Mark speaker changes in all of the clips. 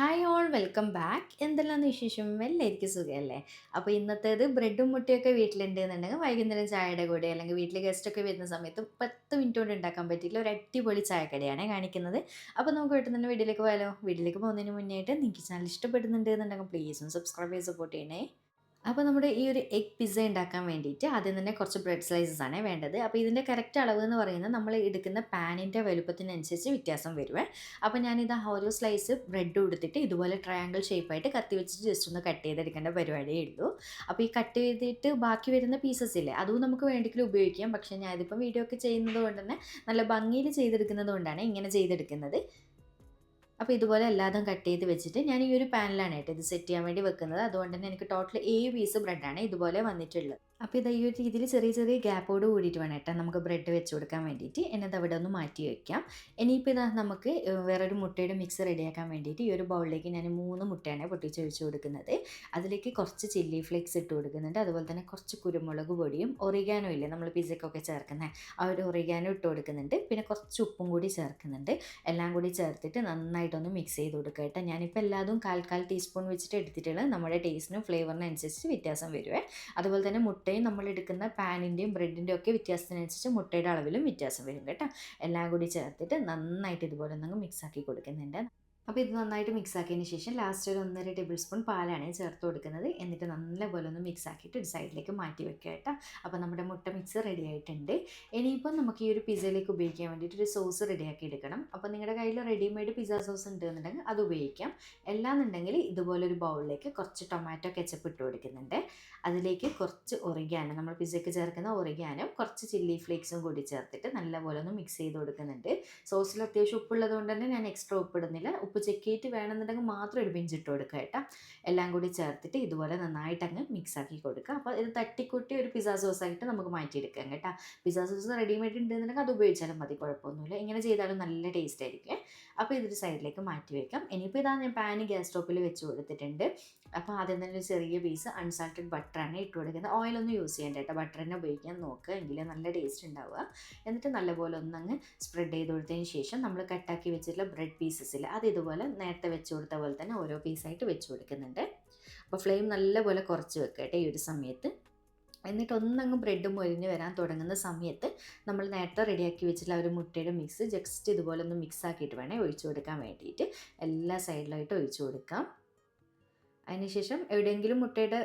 Speaker 1: Hi all welcome back എന്തെല്ലാം വിശേഷം? എല്ലാവർക്കും സുഖമല്ലേ അപ്പോൾ ഇന്നത്തേത് ബ്രെഡും മുട്ടയൊക്കെ വീട്ടിലുണ്ട് എന്നുണ്ടെങ്കിൽ വൈകുന്നേരം ചായയുടെ കൂടെ അല്ലെങ്കിൽ വീട്ടിൽ ഗസ്റ്റൊക്കെ വരുന്ന സമയത്ത് പത്ത് മിനിറ്റ് കൊണ്ട് ഉണ്ടാക്കാൻ പറ്റിയില്ല ഒരു അടിപൊളി ചായക്കടയാണ് കാണിക്കുന്നത്. അപ്പോൾ നമുക്ക് വീട്ടിൽ വീട്ടിലേക്ക് പോയാലോ? വീട്ടിലേക്ക് പോകുന്നതിന് മുന്നേ ആയിട്ട് നിങ്ങൾക്ക് ചാനൽ ഇഷ്ടപ്പെടുന്നുണ്ട് എന്നുണ്ടെങ്കിൽ പ്ലീസ് ഒന്ന് സബ്സ്ക്രൈബ് ചെയ്ത് സപ്പോർട്ട് ചെയ്യണേ. അപ്പോൾ നമ്മുടെ ഈ ഒരു എഗ് പിസ്സ ഉണ്ടാക്കാൻ വേണ്ടിയിട്ട് ആദ്യം തന്നെ കുറച്ച് ബ്രെഡ് സ്ലൈസസ് ആണ് വേണ്ടത്. അപ്പോൾ ഇതിന്റെ കറക്റ്റ് അളവ് എന്ന് പറയുന്നത് നമ്മൾ എടുക്കുന്ന പാനിന്റെ വലുപ്പത്തിനനുസരിച്ച് വ്യത്യാസം വരുവേ. അപ്പോൾ ഞാനിത് ഓരോ സ്ലൈസ് ബ്രെഡ് കൊടുത്തിട്ട് ഇതുപോലെ ട്രയാങ്കിൾ ഷേപ്പായിട്ട് കത്തി വെച്ചിട്ട് ജസ്റ്റ് ഒന്ന് കട്ട് ചെയ്തെടുക്കേണ്ട പരിപാടിയേ ഉള്ളൂ. അപ്പോൾ ഈ കട്ട് ചെയ്തിട്ട് ബാക്കി വരുന്ന പീസസ് ഇല്ലേ അതും നമുക്ക് വേണ്ടിയെങ്കിലും ഉപയോഗിക്കാം. പക്ഷേ ഞാനിതിപ്പം വീഡിയോ ഒക്കെ ചെയ്യുന്നത് കൊണ്ട് തന്നെ നല്ല ഭംഗിയിൽ ചെയ്തെടുക്കുന്നത് കൊണ്ടാണ് ഇങ്ങനെ ചെയ്തെടുക്കുന്നത്. അപ്പോൾ ഇതുപോലെ എല്ലാതും കട്ട് ചെയ്ത് വെച്ചിട്ട് ഞാൻ ഈ ഒരു പാനിലാണ് കേട്ടോ ഇത് സെറ്റ് ചെയ്യാൻ വേണ്ടി വെക്കുന്നത്. അതുകൊണ്ട് തന്നെ എനിക്ക് ടോട്ടൽ ഏഴ് പീസ് ബ്രെഡാണ് ഇതുപോലെ വന്നിട്ടുള്ളത്. അപ്പോൾ ഇത് ഈ ഒരു രീതിയിൽ ചെറിയ ചെറിയ ഗ്യാപ്പോട് കൂടിയിട്ട് വേണം കേട്ടോ നമുക്ക് ബ്രെഡ് വെച്ച് കൊടുക്കാൻ വേണ്ടിയിട്ട്. എന്നത് അവിടെ ഒന്ന് മാറ്റി വയ്ക്കാം ഇനിയിപ്പോൾ ഇതാ നമുക്ക് വേറൊരു മുട്ടയുടെ മിക്സ് റെഡിയാക്കാൻ വേണ്ടിയിട്ട് ഈ ഒരു ബൗളിലേക്ക് ഞാൻ മൂന്ന് മുട്ടയാണ് പൊട്ടിച്ച് ഒഴിച്ച് കൊടുക്കുന്നത്. അതിലേക്ക് കുറച്ച് ചില്ലി ഫ്ലേക്സ് ഇട്ട് കൊടുക്കുന്നുണ്ട്. അതുപോലെ തന്നെ കുറച്ച് കുരുമുളക് പൊടിയും ഒറിഗാനോ ഇല്ലേ നമ്മൾ പിസയ്ക്കൊക്കെ ചേർക്കുന്നത് ആ ഒരു ഒറിഗാനോ ഇട്ട് കൊടുക്കുന്നുണ്ട്. പിന്നെ കുറച്ച് ഉപ്പും കൂടി ചേർക്കുന്നുണ്ട്. എല്ലാം കൂടി ചേർത്തിട്ട് നന്നായിട്ടൊന്ന് മിക്സ് ചെയ്ത് കൊടുക്കുക കേട്ടോ. ഞാനിപ്പോൾ എല്ലാതും കാൽ കാൽ ടീസ്പൂൺ വെച്ചിട്ട് എടുത്തിട്ടുള്ളത്. നമ്മുടെ ടേസ്റ്റിനും ഫ്ലേവറിനും അനുസരിച്ച് വ്യത്യാസം വരുവേ. അതുപോലെ തന്നെ മുട്ടയും നമ്മൾ എടുക്കുന്ന പാനിന്റെയും ബ്രെഡിന്റെയും ഒക്കെ വ്യത്യാസത്തിനനുസരിച്ച് മുട്ടയുടെ അളവിലും വ്യത്യാസം വരും കേട്ടോ. എല്ലാം കൂടി ചേർത്തിട്ട് നന്നായിട്ട് ഇതുപോലെ ഒന്ന് മിക്സ് ആക്കി കൊടുക്കുന്നുണ്ട്. അപ്പോൾ ഇത് നന്നായിട്ട് മിക്സ് ആക്കിയതിന് ശേഷം ലാസ്റ്റ് ഒരു ഒന്നര ടേബിൾ സ്പൂൺ പാലാണ് ചേർത്ത് കൊടുക്കുന്നത്. എന്നിട്ട് നല്ലപോലെ ഒന്ന് മിക്സ് ആക്കിയിട്ട് ഒരു സൈഡിലേക്ക് മാറ്റി വെക്കുക കേട്ടോ. അപ്പോൾ നമ്മുടെ മുട്ട മിക്സ് റെഡി ആയിട്ടുണ്ട്. ഇനിയിപ്പോൾ നമുക്ക് ഈ ഒരു പിസയിലേക്ക് ഉപയോഗിക്കാൻ വേണ്ടിയിട്ട് ഒരു സോസ് റെഡിയാക്കി എടുക്കണം. അപ്പോൾ നിങ്ങളുടെ കയ്യിൽ റെഡിമെയ്ഡ് പിസ്സ സോസ് ഉണ്ടെന്നുണ്ടെങ്കിൽ അത് ഉപയോഗിക്കാം. എല്ലാന്നുണ്ടെങ്കിൽ ഇതുപോലെ ഒരു ബൗളിലേക്ക് കുറച്ച് ടൊമാറ്റോ കെച്ചപ്പ് ഇട്ട് കൊടുക്കുന്നുണ്ട്. അതിലേക്ക് കുറച്ച് ഒറിഗാനും നമ്മൾ പിസ്സയ്ക്ക് ചേർക്കുന്ന ഒറിഗാനും കുറച്ച് ചില്ലി ഫ്ലേക്സും കൂടി ചേർത്തിട്ട് നല്ലപോലെ ഒന്ന് മിക്സ് ചെയ്ത് കൊടുക്കുന്നുണ്ട്. സോസിൽ അത്യാവശ്യം ഉപ്പുള്ളത് കൊണ്ട് തന്നെ ഞാൻ എക്സ്ട്രാ ഉപ്പിടുന്നില്ല ഉപ്പ് ചെക്ക് ചെയ്തിട്ട് വേണമെന്നുണ്ടെങ്കിൽ മാത്രം ഒരു പിഞ്ചിട്ട് കൊടുക്കുക കേട്ടോ. എല്ലാം കൂടി ചേർത്തിട്ട് ഇതുപോലെ നന്നായിട്ട് അങ്ങ് മിക്സ് ആക്കി കൊടുക്കുക. അപ്പോൾ ഇത് തട്ടിക്കൂട്ടി ഒരു പിസ്സ സോസായിട്ട് നമുക്ക് മാറ്റിയെടുക്കാം കേട്ടോ. പിസ്സ സോസ് റെഡിമെയ്ഡ് ഉണ്ടെന്നുണ്ടെങ്കിൽ അത് ഉപയോഗിച്ചാലും മതി കുഴപ്പമൊന്നുമില്ല. ഇങ്ങനെ ചെയ്താലും നല്ല ടേസ്റ്റ് ആയിരിക്കും. അപ്പോൾ ഇതൊരു സൈഡിലേക്ക് മാറ്റി വെക്കാം. ഇനിയിപ്പോൾ ഇതാ ഞാൻ പാന് ഗ്യാസ് സ്റ്റോപ്പിൽ വെച്ച് കൊടുത്തിട്ടുണ്ട്. അപ്പോൾ ആദ്യം തന്നെ ഒരു ചെറിയ പീസ് അൺസാൾട്ടഡ് ബട്ടറാണ് ഇട്ട് കൊടുക്കുന്നത്. ഓയിലൊന്നും യൂസ് ചെയ്യേണ്ട കേട്ടോ. ബട്ടർ തന്നെ ഉപയോഗിക്കാൻ നോക്കുക. എങ്കിലേ നല്ല ടേസ്റ്റ് ഉണ്ടാവുക. എന്നിട്ട് നല്ലപോലെ ഒന്നങ്ങ് സ്പ്രെഡ് ചെയ്ത് കൊടുത്തതിന് ശേഷം നമ്മൾ കട്ടാക്കി വെച്ചിട്ടുള്ള ബ്രെഡ് പീസസിൽ അത് ഇതുപോലെ നേരത്തെ വെച്ച് കൊടുത്ത പോലെ തന്നെ ഓരോ പീസായിട്ട് വെച്ച് കൊടുക്കുന്നുണ്ട്. അപ്പോൾ ഫ്ലെയിം നല്ലപോലെ കുറച്ച് വെക്കുക കേട്ടോ ഈ ഒരു സമയത്ത്. എന്നിട്ട് ഒന്നങ്ങ് ബ്രെഡ് മൊരിഞ്ഞ് വരാൻ തുടങ്ങുന്ന സമയത്ത് നമ്മൾ നേരത്തെ റെഡിയാക്കി വെച്ചിട്ടുള്ള ഒരു മുട്ടയുടെ മിക്സ് ജസ്റ്റ് ഇതുപോലെ ഒന്ന് മിക്സ് ആക്കിയിട്ട് വേണേൽ ഒഴിച്ചു കൊടുക്കാൻ വേണ്ടിയിട്ട്. എല്ലാ സൈഡിലായിട്ട് ഒഴിച്ചു കൊടുക്കാം. അതിനുശേഷം എവിടെയെങ്കിലും മുട്ടയുടെ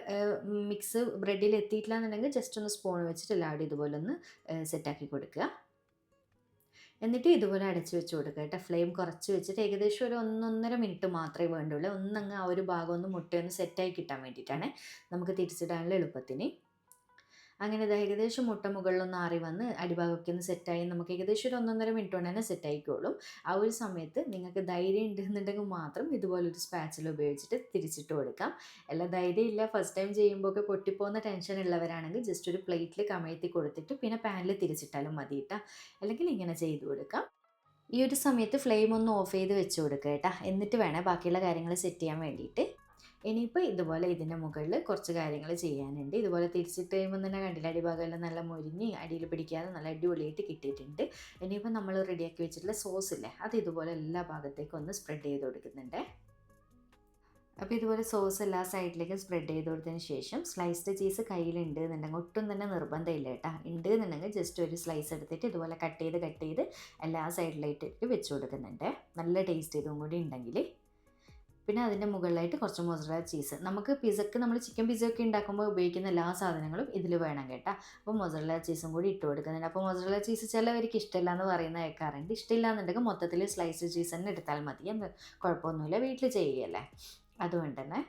Speaker 1: മിക്സ് ബ്രെഡിൽ എത്തിയിട്ടില്ല എന്നുണ്ടെങ്കിൽ ജസ്റ്റ് ഒന്ന് സ്പൂൺ വെച്ചിട്ട് എല്ലാവരും ഇതുപോലെ ഒന്ന് സെറ്റാക്കി കൊടുക്കുക. എന്നിട്ട് ഇതുപോലെ അടച്ച് വെച്ച് കൊടുക്കുക കേട്ടോ. ഫ്ലെയിം കുറച്ച് വെച്ചിട്ട് ഏകദേശം ഒരു ഒന്നൊന്നര മിനിറ്റ് മാത്രമേ വേണ്ടുള്ളൂ. ഒന്നങ്ങ് ആ ഒരു ഭാഗം ഒന്ന് മുട്ടയൊന്ന് സെറ്റായി കിട്ടാൻ വേണ്ടിയിട്ടാണ് നമുക്ക് തിരിച്ചിടാനുള്ള എളുപ്പത്തിന്. അങ്ങനെ ഇത് ഏകദേശം മുട്ട മുകളിലൊന്ന് ആറി വന്ന് അടിഭാഗമൊക്കെ ഒന്ന് സെറ്റായി നമുക്ക് ഏകദേശം ഒരു ഒന്നൊന്നര മിനിറ്റ് കൊണ്ട് തന്നെ സെറ്റ് ആയിക്കോളും. ആ ഒരു സമയത്ത് നിങ്ങൾക്ക് ധൈര്യം ഉണ്ടെന്നുണ്ടെങ്കിൽ മാത്രം ഇതുപോലെ ഒരു സ്പാച്ചൽ ഉപയോഗിച്ചിട്ട് തിരിച്ചിട്ട് കൊടുക്കാം. അല്ല ധൈര്യം ഇല്ല. ഫസ്റ്റ് ടൈം ചെയ്യുമ്പോൾ ഒക്കെ പൊട്ടിപ്പോകുന്ന ടെൻഷൻ ഉള്ളവരാണെങ്കിൽ ജസ്റ്റ് ഒരു പ്ലേറ്റിൽ കമഴ്ത്തി കൊടുത്തിട്ട് പിന്നെ പാനിൽ തിരിച്ചിട്ടാലും മതി കേട്ടോ അല്ലെങ്കിൽ ഇങ്ങനെ ചെയ്ത് കൊടുക്കാം. ഈ ഒരു സമയത്ത് ഫ്ലെയിം ഒന്ന് ഓഫ് ചെയ്ത് വെച്ച് കൊടുക്കുക കേട്ടോ എന്നിട്ട് വേണേൽ ബാക്കിയുള്ള കാര്യങ്ങൾ സെറ്റ് ചെയ്യാൻ വേണ്ടിയിട്ട്. ഇനിയിപ്പോൾ ഇതുപോലെ ഇതിന്റെ മുകളിൽ കുറച്ച് കാര്യങ്ങൾ ചെയ്യാനുണ്ട്. ഇതുപോലെ തിരിച്ചിട്ട് കഴിയുമ്പോൾ തന്നെ കണ്ടില്ല. അടിഭാഗമെല്ലാം നല്ല മുരിഞ്ഞ് അടിയിൽ പിടിക്കാതെ നല്ല അടിപൊളിയായിട്ട് കിട്ടിയിട്ടുണ്ട്. ഇനിയിപ്പോൾ നമ്മൾ റെഡിയാക്കി വെച്ചിട്ടുള്ള സോസ് ഇല്ലേ അത് ഇതുപോലെ എല്ലാ ഭാഗത്തേക്കും ഒന്ന് സ്പ്രെഡ് ചെയ്ത് കൊടുക്കുന്നുണ്ട്. അപ്പോൾ ഇതുപോലെ സോസ് എല്ലാ സൈഡിലേക്കും സ്പ്രെഡ് ചെയ്ത് കൊടുത്തതിന് ശേഷം സ്ലൈസ്ഡ് ചീസ് കയ്യിലുണ്ട് എന്നുണ്ടെങ്കിൽ ഒട്ടും തന്നെ നിർബന്ധമില്ല കേട്ടോ. ഉണ്ട് എന്നുണ്ടെങ്കിൽ ജസ്റ്റ് ഒരു സ്ലൈസ് എടുത്തിട്ട് ഇതുപോലെ കട്ട് ചെയ്ത് കട്ട് ചെയ്ത് എല്ലാ സൈഡിലായിട്ട് വെച്ച് കൊടുക്കുന്നുണ്ട്. നല്ല ടേസ്റ്റ് ഇതും കൂടി ഉണ്ടെങ്കിൽ പിന്നെ അതിന്റെ മുകളിലായിട്ട് കുറച്ച് മൊസറ ചീസ് നമുക്ക് പിസക്ക് നമ്മൾ ചിക്കൻ പിസ്സ ഒക്കെ ഉണ്ടാക്കുമ്പോൾ ഉപയോഗിക്കുന്ന എല്ലാ സാധനങ്ങളും ഇതിൽ വേണം കേട്ടോ. അപ്പോൾ മൊസറല ചീസും കൂടി ഇട്ട് കൊടുക്കുന്നുണ്ട്. അപ്പോൾ മൊസറല ചീസ് ചിലവർക്ക് ഇഷ്ടമില്ല എന്ന് പറയുന്ന കേൾക്കാറുണ്ട്. ഇഷ്ടമില്ല എന്നുണ്ടെങ്കിൽ മൊത്തത്തിൽ സ്ലൈസ് ചീസ് തന്നെ എടുത്താൽ മതി. എന്ന് കുഴപ്പമൊന്നുമില്ല. വീട്ടിൽ ചെയ്യുകയല്ലേ? അതുകൊണ്ട് തന്നെ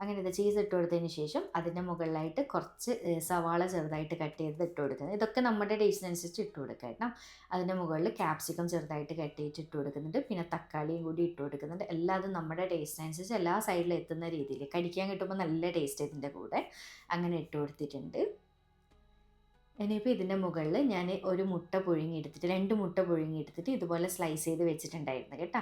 Speaker 1: അങ്ങനെ ഇത് ചീസ് ഇട്ട് കൊടുത്തതിന് ശേഷം അതിന്റെ മുകളിലായിട്ട് കുറച്ച് സവാള ചെറുതായിട്ട് കട്ട് ചെയ്ത് ഇട്ട് കൊടുക്കുന്നത്. ഇതൊക്കെ നമ്മുടെ ടേസ്റ്റിനനുസരിച്ച് ഇട്ട് കൊടുക്കുക കേട്ടോ. അതിന്റെ മുകളിൽ ക്യാപ്സിക്കം ചെറുതായിട്ട് കട്ട് ചെയ്തിട്ട് ഇട്ട് കൊടുക്കുന്നുണ്ട്. പിന്നെ തക്കാളിയും കൂടി ഇട്ട് കൊടുക്കുന്നുണ്ട്. എല്ലാതും നമ്മുടെ ടേസ്റ്റിനനുസരിച്ച് എല്ലാ സൈഡിലും എത്തുന്ന രീതിയിൽ. കടിക്കാൻ കിട്ടുമ്പോൾ നല്ല ടേസ്റ്റ് ഇതിന്റെ കൂടെ. അങ്ങനെ ഇട്ട് കൊടുത്തിട്ടുണ്ട്. ഇനിയിപ്പോൾ ഇതിന്റെ മുകളിൽ ഞാൻ ഒരു മുട്ട പുഴുങ്ങിയെടുത്തിട്ട് രണ്ട് മുട്ട പുഴുങ്ങിയെടുത്തിട്ട് ഇതുപോലെ സ്ലൈസ് ചെയ്ത് വെച്ചിട്ടുണ്ടായിരുന്നു കേട്ടോ.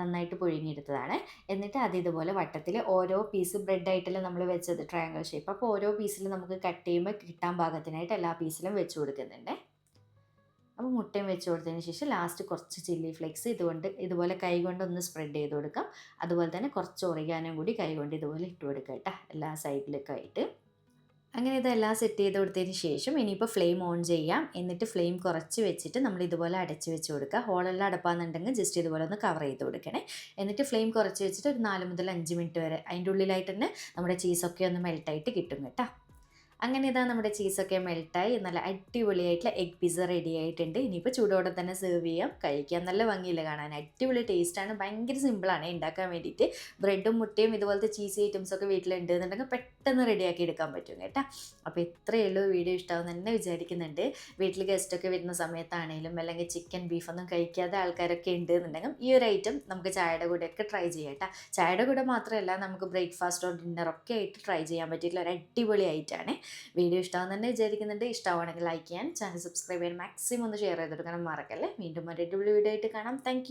Speaker 1: നന്നായിട്ട് പുഴുങ്ങിയെടുത്തതാണ്. എന്നിട്ട് അത് ഇതുപോലെ വട്ടത്തിൽ ഓരോ പീസ് ബ്രെഡായിട്ടല്ലേ നമ്മൾ വെച്ചത് ട്രയാങ്കിൾ ഷേപ്പ് അപ്പോൾ ഓരോ പീസിലും നമുക്ക് കട്ട് ചെയ്യുമ്പോൾ കിട്ടാൻ പാകത്തിനായിട്ട് എല്ലാ പീസിലും വെച്ച് കൊടുക്കുന്നുണ്ട്. അപ്പോൾ മുട്ടയും വെച്ച് കൊടുത്തതിന് ശേഷം ലാസ്റ്റ് കുറച്ച് ചില്ലി ഫ്ലേക്സ് ഇതുകൊണ്ട് ഇതുപോലെ കൈ കൊണ്ടൊന്ന് സ്പ്രെഡ് ചെയ്ത് കൊടുക്കാം. അതുപോലെ തന്നെ കുറച്ച് ഒറിയാനും കൂടി കൈ കൊണ്ട് ഇതുപോലെ ഇട്ട് കൊടുക്കാം കേട്ടോ എല്ലാ സൈഡിലൊക്കെ ആയിട്ട്. അങ്ങനെ ഇതെല്ലാം സെറ്റ് ചെയ്ത് കൊടുത്തതിന് ശേഷം ഇനിയിപ്പോൾ ഫ്ലെയിം ഓൺ ചെയ്യാം. എന്നിട്ട് ഫ്ലെയിം കുറച്ച് വെച്ചിട്ട് നമ്മൾ ഇതുപോലെ അടച്ച് വെച്ച് കൊടുക്കുക. ഹോളെല്ലാം അടപ്പാന്നുണ്ടെങ്കിൽ ജസ്റ്റ് ഇതുപോലെ ഒന്ന് കവർ ചെയ്ത് കൊടുക്കണേ. എന്നിട്ട് ഫ്ലെയിം കുറച്ച് വെച്ചിട്ട് ഒരു നാല് മുതൽ അഞ്ച് മിനിറ്റ് വരെ അതിന്റെ ഉള്ളിലായിട്ട് തന്നെ നമ്മുടെ ചീസൊക്കെ ഒന്ന് മെൽട്ടായിട്ട് കിട്ടും കേട്ടോ. അങ്ങനെ ഇതാ നമ്മുടെ ചീസൊക്കെ മെൽട്ടായി നല്ല അടിപൊളിയായിട്ടുള്ള എഗ് പിസ്സ റെഡി ആയിട്ടുണ്ട്. ഇനിയിപ്പോൾ ചൂടോടെ തന്നെ സെർവ് ചെയ്യാം. കഴിക്കാം നല്ല ഭംഗിയില്ല കാണാൻ. അടിപൊളി ടേസ്റ്റാണ് ഭയങ്കര സിമ്പിളാണ് ഉണ്ടാക്കാൻ വേണ്ടിയിട്ട് ബ്രെഡും മുട്ടയും ഇതുപോലത്തെ ചീസ് ഐറ്റംസ് ഒക്കെ വീട്ടിലുണ്ട് എന്നുണ്ടെങ്കിൽ പെട്ടെന്ന് റെഡിയാക്കി എടുക്കാൻ പറ്റും കേട്ടോ. അപ്പോൾ ഇത്രയേ ഉള്ളൂ വീഡിയോ ഇഷ്ടമാവും തന്നെ വിചാരിക്കുന്നുണ്ട്. വീട്ടിൽ ഗസ്റ്റൊക്കെ വരുന്ന സമയത്താണെങ്കിലും അല്ലെങ്കിൽ ചിക്കൻ ബീഫൊന്നും കഴിക്കാതെ ആൾക്കാരൊക്കെ ഉണ്ട് എന്നുണ്ടെങ്കിൽ ഈ ഒരു ഐറ്റം നമുക്ക് ചായയുടെ കൂടെയൊക്കെ ട്രൈ ചെയ്യാം കേട്ടോ. ചായയുടെ കൂടെ മാത്രമല്ല നമുക്ക് ബ്രേക്ക്ഫാസ്റ്റോ ഡിന്നറൊക്കെ ആയിട്ട് ട്രൈ ചെയ്യാൻ പറ്റിയിട്ടുള്ള ഒരു അടിപൊളി ഐറ്റമാണ് വീഡിയോ ഇഷ്ടമാകുന്ന തന്നെ വിചാരിക്കുന്നുണ്ട്. ഇഷ്ടമാണെങ്കിൽ ലൈക്ക് ചെയ്യാൻ ചാനൽ സബ്സ്ക്രൈബ് ചെയ്യാൻ മാക്സിമം ഒന്ന് ഷെയർ ചെയ്ത് കൊടുക്കണം മറക്കല്ലേ? വീണ്ടും അടിപൊളി വീഡിയോ ആയിട്ട് കാണാം. താങ്ക്